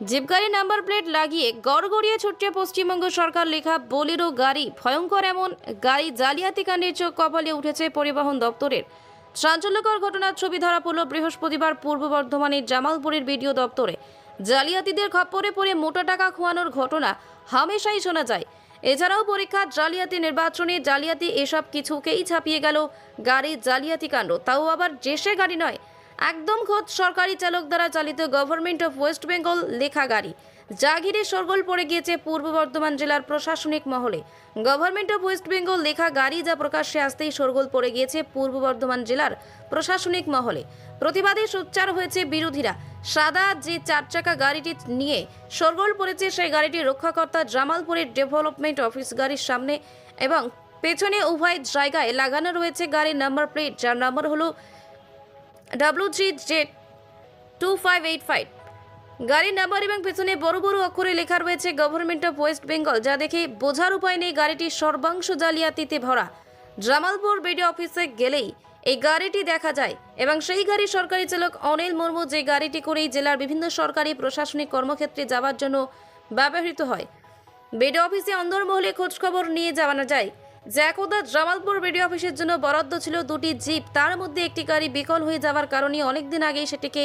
জিপগাড়ি number plate লাগিয়ে গড়গড়িয়ে ছুটছে পশ্চিমবঙ্গ সরকার লেখা বোলেরো গাড়ি। ভয়ঙ্কর এমন গাড়ি জালিয়াতি কাণ্ডের চোখ কপালে উঠেছে পরিবহন দপ্তরের। চাঞ্চল্যকর ঘটনার ছবি ধরা পড়ল বৃহস্পতিবার পূর্ব বর্ধমানের জামালপুরের বিডিও দপ্তরে। জালিয়াতিদের খপ্পরে পড়ে মোটা টাকা খোয়ানোর ঘটনা হামেশাই শোনা যায়। এছাড়াও পরীক্ষা, জালিয়াতি নির্বাচনে জালিয়াতি এসব কিছুকেই ছাপিয়ে গেল গাড়ি জালিয়াতি কাণ্ড। তাও আবার দেশে গাড়ি নয় একদম খোদ সরকারি চালক দ্বারা চালিত গভর্নমেন্ট অফ ওয়েস্ট বেঙ্গল লেখা গাড়ি। যা ঘিরে সরগোল পড়ে গিয়েছে পূর্ব বর্ধমান জেলার প্রশাসনিক মহলে। গভর্নমেন্ট অফ ওয়েস্ট বেঙ্গল লেখা গাড়ি যা প্রকাশ্যে আসতেই সরগোল পড়ে গিয়েছে পূর্ব বর্ধমান জেলার প্রশাসনিক মহলে। প্রতিবাদে সোচ্চার হয়েছে বিরোধীরা। সাদা যে চার চাকা গাড়িটি নিয়ে সরগোল পড়েছে, সেই গাড়িটি রক্ষাকর্তা জামালপুরের ডেভেলপমেন্ট অফিস গাড়ির সামনে এবং পেছনে উভয় জায়গায় লাগানো রয়েছে গাড়ির নাম্বার প্লেট, যার নাম্বার হলো W three Z two five eight five গাড়ির নাম্বার এবং পেছনে বড় বড় অক্ষরে লেখা রয়েছে গভর্নমেন্ট অফ ওয়েস্ট বেঙ্গল যা দেখে বোঝার উপায় নেই গাড়িটি সর্বাংশ জালিয়াতিতে ভরা। জামালপুর বিডি অফিসে গেলেই এই গাড়িটি দেখা যায় এবং সেই গাড়ির সরকারি চালক অনিল মুর্মু যে গাড়িটি করেই জেলার বিভিন্ন সরকারি প্রশাসনিক কর্মক্ষেত্রে যাওয়ার জন্য ব্যবহৃত হয়। বিডি অফিসে অন্দরমহলে খোঁজখবর নিয়ে জানা যায় যে একদা জামালপুর বিডি অফিসের জন্য বরাদ্দ ছিল দুটি জিপ। তার মধ্যে একটি গাড়ি বিকল হয়ে যাওয়ার কারণে অনেকদিন আগেই সেটিকে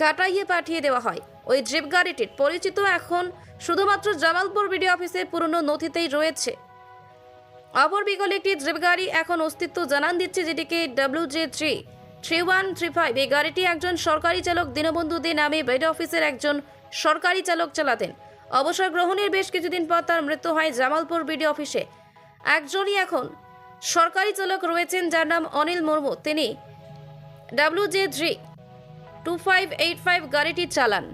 কাটাইয়ে পাঠিয়ে দেওয়া হয়। ওই জিপ গাড়িটির পরিচিত এখন শুধুমাত্র জামালপুর বিডি অফিসের পুরনো নথিতেই রয়েছে। অপর বিকল একটি জিপ গাড়ি এখন অস্তিত্ব জানান দিচ্ছে যেটিকে W J three three one three five. এই গাড়িটি একজন সরকারি চালক দীনবন্ধু দে নামে বিডি অফিসের একজন সরকারি চালক চালাতেন। অবসর গ্রহণের বেশ কিছুদিন পর তার মৃত্যু হয় জামালপুর বিডিও অফিসে। একজনই এখন সরকারি চালক রয়েছেন যার নাম অনিল মুর্মু। তিনি W J three two five eight five গাড়িটি চালান।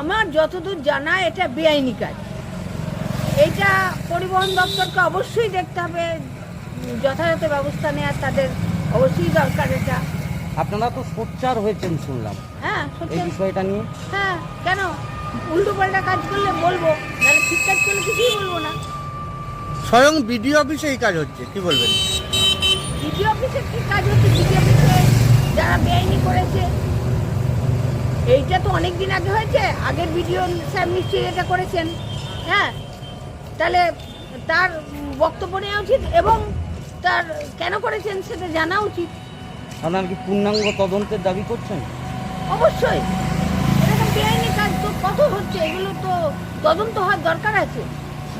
আমার যতদূর জানা এটা বেআইনি কাজ। এইটা পরিবহন দপ্তরকে অবশ্যই দেখতে হবে। যথাযথ ব্যবস্থা নেওয়ার তাদের অবশ্যই দরকার এটা। আপনারা তো সোচ্চার হয়েছেন শুনলাম। হ্যাঁ এই বিষয়টা নিয়ে। হ্যাঁ কেন? উল্টো পাল্টা কাজ করলে বলব নাহলে ঠিক কাজ করলে কিছুই বলব না। স্বয়ং বিডিও অফিসে এই কাজ হচ্ছে কি বলবেন? ডিজি অফিসে কি কাজ হচ্ছে? ডিজি অফিসে যারা বেআইনি করেছে এইটা তো অনেক দিন আগে হয়েছে আগের ভিডিও স্যার নিশ্চয়ই এটা করেছেন। হ্যাঁ তাহলে তার বক্তব্য নেওয়া উচিত এবং তার কেন করেছেন সেটা জানা উচিত। আপনার কি পূর্ণাঙ্গ তদন্তের দাবি করছেন? অবশ্যই। এরকম বেআইনি কাজ তো কত হচ্ছে? এগুলো তো তদন্ত হওয়ার দরকার আছে।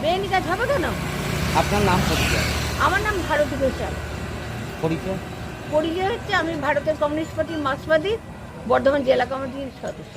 বেআইনি কাজ হবে কেন? আপনার নাম পরিচয়? আমার নাম ভারতী ঘোষাল। পরিচয়? পরিচয় হচ্ছে আমি ভারতের কমিউনিস্ট পার্টির মার্ক্সবাদী বর্ধমান জেলা কমিটির সদস্য।